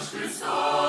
Христос.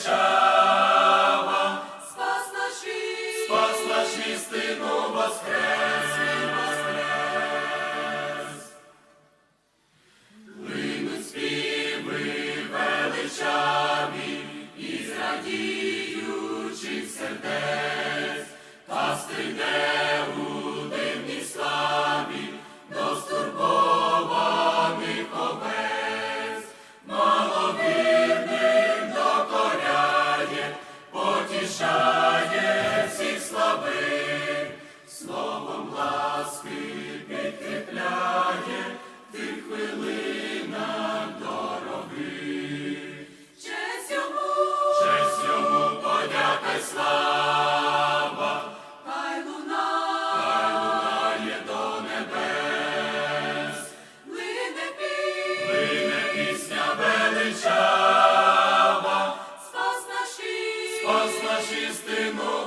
величава, спас наш спас наші істину воскрес, воскрес. Лими співи величаві і зрадіючих сердець.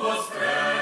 воскрес!